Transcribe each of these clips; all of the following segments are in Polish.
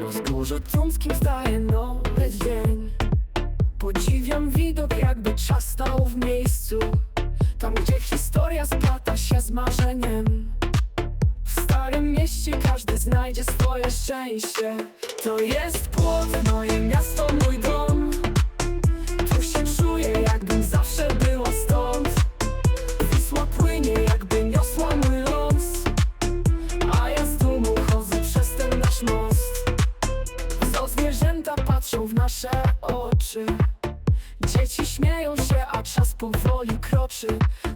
Na wzgórzu tumskim staje nowy dzień. Podziwiam widok jakby czas stał w miejscu. Tam gdzie historia splata się z marzeniem. W starym mieście każdy znajdzie swoje szczęście. To jest płot, nasze oczy. Dzieci śmieją się, a czas powoli kroczy.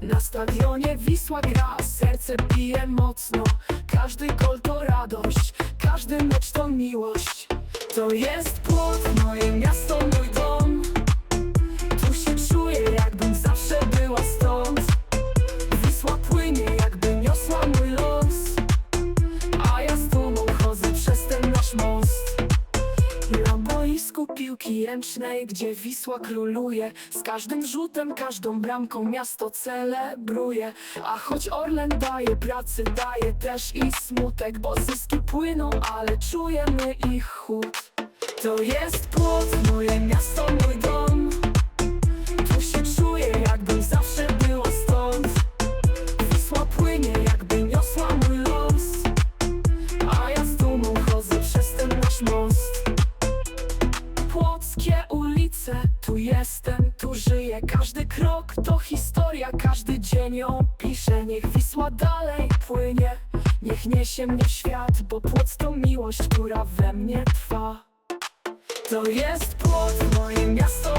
Na stadionie Wisła gra, serce bije mocno. Każdy gol to radość, każdy mecz to miłość. To jest płot, moje miasto, boisku piłki ręcznej, gdzie Wisła króluje. Z każdym rzutem, każdą bramką miasto celebruje. A choć Orlen daje pracy, daje też i smutek Bo zyski płyną, ale czujemy ich chłód. To jest tu jestem, tu żyję. Każdy krok to historia, każdy dzień ją piszę. Niech Wisła dalej płynie, niech niesie mnie świat Bo Płoc to miłość, która we mnie trwa. To jest Płoc, moje miasto,